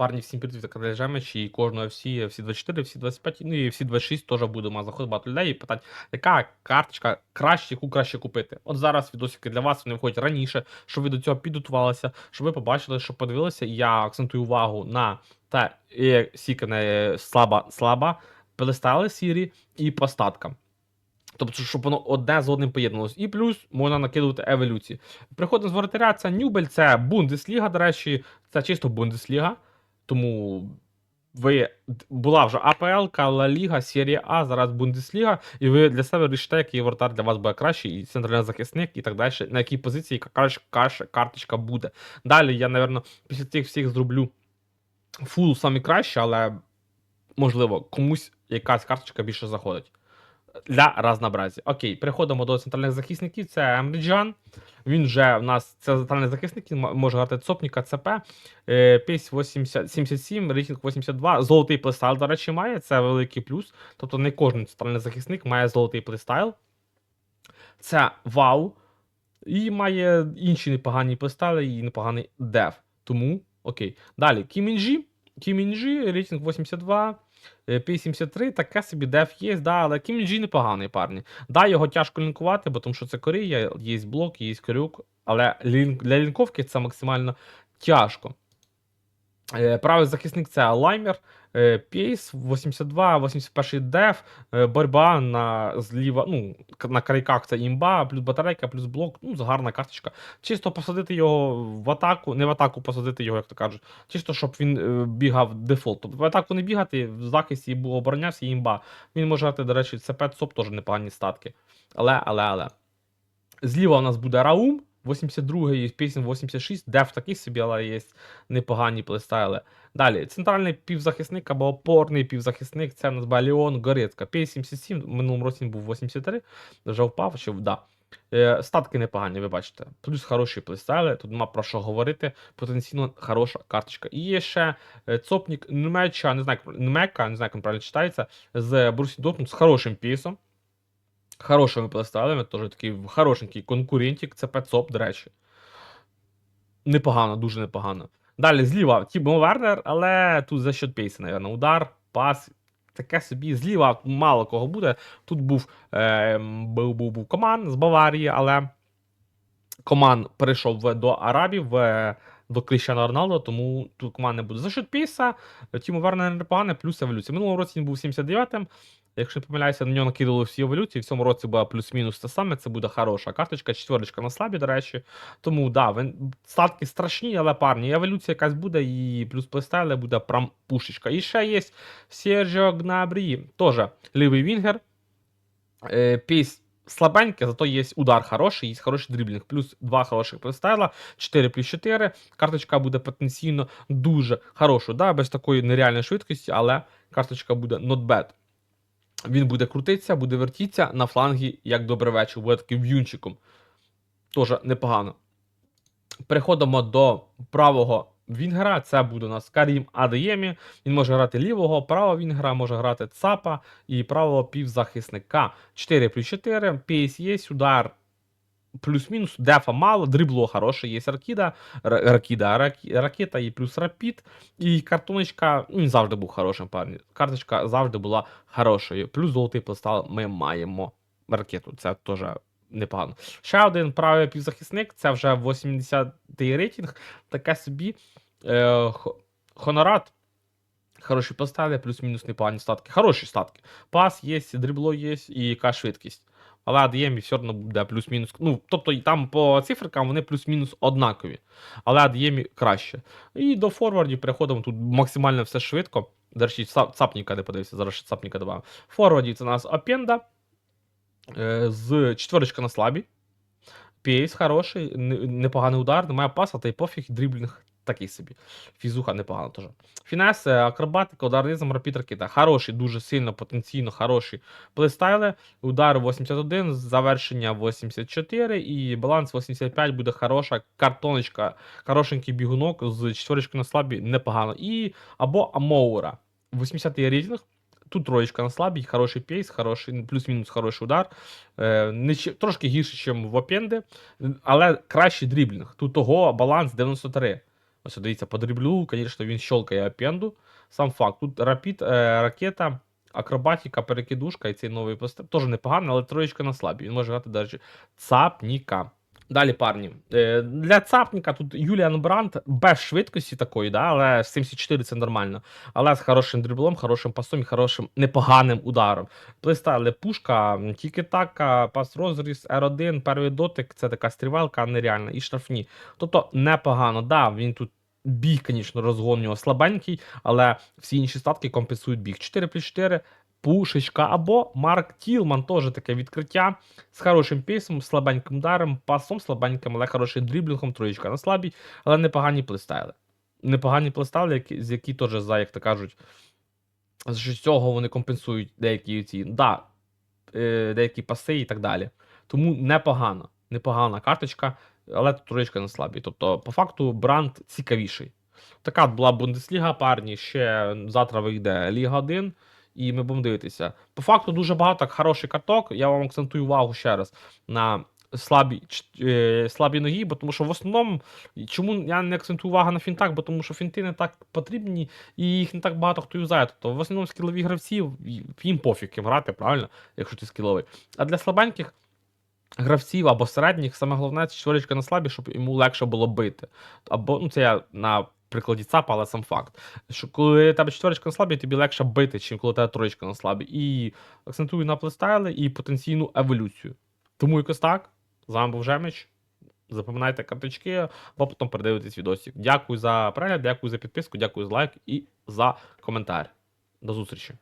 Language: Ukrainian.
Парні, всім така Жемич, і кожного всі, всі 24, всі 25, ну і всі 26 теж будемо заходити багато людей і питати, яка карточка краще, яку краще купити. От зараз відосики для вас вони виходять раніше, щоб ви до цього підготувалися, щоб ви побачили, щоб подивилися. Я акцентую увагу на те, як сіка не слаба, слаба, плестайли сірі і по статкам. Тобто, щоб воно одне з одним поєднувалось. І плюс можна накидувати еволюції. Приходимо з воротаря, це Нюбель, це Бундесліга, до речі, це чисто Бундесліга. Тому ви була вже АПЛ, Ла Ліга, Серія А, зараз Бундесліга, і ви для себе рішите, який вратар для вас буде кращий, і центральний захисник, і так далі, на якій позиції яка краща каш- карточка буде. Далі я, напевно, після цих всіх зроблю фул самі краще, але можливо, комусь якась карточка більше заходить. Для разнообразі. Окей, переходимо до центральних захисників. Це Емріджан. Він вже в нас це центральний захисник, він може грати Цопніка, ЦП. Е, Пейс 80, 77, рейтинг 82. Золотий плейстайл, до речі, має. Це великий плюс. Тобто не кожен центральний захисник має золотий плейстайл. Це вау. І має інші непогані плейстайли і непоганий деф. Тому окей. Далі, Кімінджі. Кімінджі, рейтинг 82. Е, P73, таке собі деф є, да, але Кімінджі непоганий парні. Да, його тяжко лінкувати, бо тому що це Корея, є блок, є крюк, але лін... для лінковки це максимально тяжко. Е, Правий захисник це Лаймер, е, Пейс, 82, 81 деф, е, боротьба на зліва, ну, на крайках це імба, плюс батарейка, плюс блок, ну, гарна карточка. Чисто посадити його в атаку, не в атаку посадити його, як то кажуть, чисто щоб він бігав дефолт. Тобто в атаку не бігати, в захисті бу- оборонявся імба. Він може грати, до речі, 5 соп, теж непогані статки. Але, але, але. Зліва у нас буде Раум, 82-й, пісень 86, деф такий собі, але є непогані плейстайли. Далі, центральний півзахисник або опорний півзахисник це у нас Баліон Горецька. P77, в минулому році був 83, вже впав, чи да. Е, статки непогані, ви бачите. Плюс хороші плейстайли, тут нема про що говорити. Потенційно хороша карточка. І є ще е, цопник Нмеча, не знаю, Нмека, не знаю, як він правильно читається, з Брусі Дортмунд з хорошим пісом. Хорошими плейстайлами, теж такий хорошенький конкурентик, це Пецоп, до речі. Непогано, дуже непогано. Далі зліва Тімо Вернер, але тут за счет пейса, напевно. Удар, пас. Таке собі. Зліва мало кого буде. Тут був, е, був, був, був Коман з Баварії, але Коман перейшов до Арабів, в, до Кріщана Роналдо, тому тут команд не буде. За счет пейса, Тімо Вернер непогане, плюс еволюція. Минулого році він був 79-м. Якщо не помиляюся, на нього накидали всі еволюції. В цьому році була плюс-мінус те саме. Це буде хороша карточка, четверочка на слабі, до речі. Тому да, він, статки страшні, але парні. Еволюція якась буде, і плюс плейстайли буде прям пушечка. І ще є Сержіо Гнабрі, теж лівий вінгер. Е, Пейс слабеньке, зато є удар хороший, є хороший дриблінг. Плюс два хороших плейстайла, 4 плюс 4. Карточка буде потенційно дуже хорошою. Да, без такої нереальної швидкості, але карточка буде not bad. Він буде крутитися, буде вертітися на флангі, як добрий вечір, буде таким в'юнчиком. Теж непогано. Переходимо до правого Вінгера. Це буде у нас Карім Адеємі. Він може грати лівого, правого Вінгера, може грати ЦАПа і правого півзахисника. 4 плюс 4. Пейс є, удар плюс-мінус, дефа мало, дрибло хороше, є ракіда, ракіда, ракі- ракета і плюс рапід. І картоночка, він завжди був хорошим парні. Карточка завжди була хорошою. Плюс золотий пластал ми маємо ракету. Це теж непогано. Ще один правий півзахисник, це вже 80-й рейтинг. Таке собі е, хонорат. Хороші постави, плюс-мінус непогані статки. Хороші статки. Пас є, дрибло є і яка швидкість. Але ADM все одно буде плюс-мінус. Ну, тобто там по циферкам вони плюс-мінус однакові. Але ADM краще. І до форвардів переходимо. Тут максимально все швидко. До цапніка не подивився, зараз ще цапніка добавив. Форвардів це у нас Опенда. Е, з четверочка на слабі. Пейс хороший, непоганий удар, немає паса, та й пофіг, дріблінг такий собі. Фізуха непогано теж. Фінес, е, акробатика, ударизм, ракета. Хороші, дуже сильно, потенційно хороші плейстайли. Удар 81, завершення 84 і баланс 85 буде хороша. Картоночка, хорошенький бігунок з четверочкою на слабі, непогано. І або Амоура. 80-й рейтинг. Тут троєчка на слабій, хороший пейс, хороший, плюс-мінус хороший удар. Е, не, трошки гірше, ніж в Опенди, але кращий дріблінг. Тут того баланс 93. Ось дивіться, по дриблю, звісно, він щелкає апенду. Сам факт. Тут рапід, е, ракета, акробатика, перекидушка і цей новий постав. Теж непоганий, але троєчка на слабі. Він може грати навіть цапніка. Далі, парні. Е, для цапніка тут Юліан Брандт без швидкості такої, да, але 74 це нормально. Але з хорошим дриблом, хорошим пасом і хорошим непоганим ударом. Плейстайли пушка, тільки така, пас розріз, R1, перший дотик, це така стрівалка нереальна, і штрафні. Тобто непогано. Да, він тут біг, звісно, розгон у слабенький, але всі інші статки компенсують біг. 4 плюс 4, пушечка або Марк Тілман, теж таке відкриття з хорошим пейсом, слабеньким ударом, пасом слабеньким, але хорошим дріблінгом, троєчка на слабій, але непогані плейстайли. Непогані плейстайли, які, з які теж за, як то кажуть, з цього вони компенсують деякі ці, да, е, деякі паси і так далі. Тому непогано. Непогана карточка, але троєчка на слабій. Тобто, по факту, бранд цікавіший. Така була Бундесліга, парні. Ще завтра вийде Ліга 1, і ми будемо дивитися. По факту, дуже багато хороших карток. Я вам акцентую увагу ще раз на слабі, е, слабі ноги, бо тому що в основному, чому я не акцентую увагу на фінтах, бо тому що фінти не так потрібні, і їх не так багато хто юзає. Тобто, в основному скілові гравці, їм пофіг ким грати, правильно, якщо ти скіловий. А для слабеньких гравців або середніх, саме головне, це четверочка на слабі, щоб йому легше було бити. Або, ну це я на прикладі ЦАПа, але сам факт. Що коли тебе четверочка на слабі, тобі легше бити, чим коли тебе троєчка на слабі. І акцентую на плейстайли і потенційну еволюцію. Тому якось так. З вами був Жемич. Запам'ятайте карточки, або потім передивитесь відосик. Дякую за перегляд, дякую за підписку, дякую за лайк і за коментар. До зустрічі.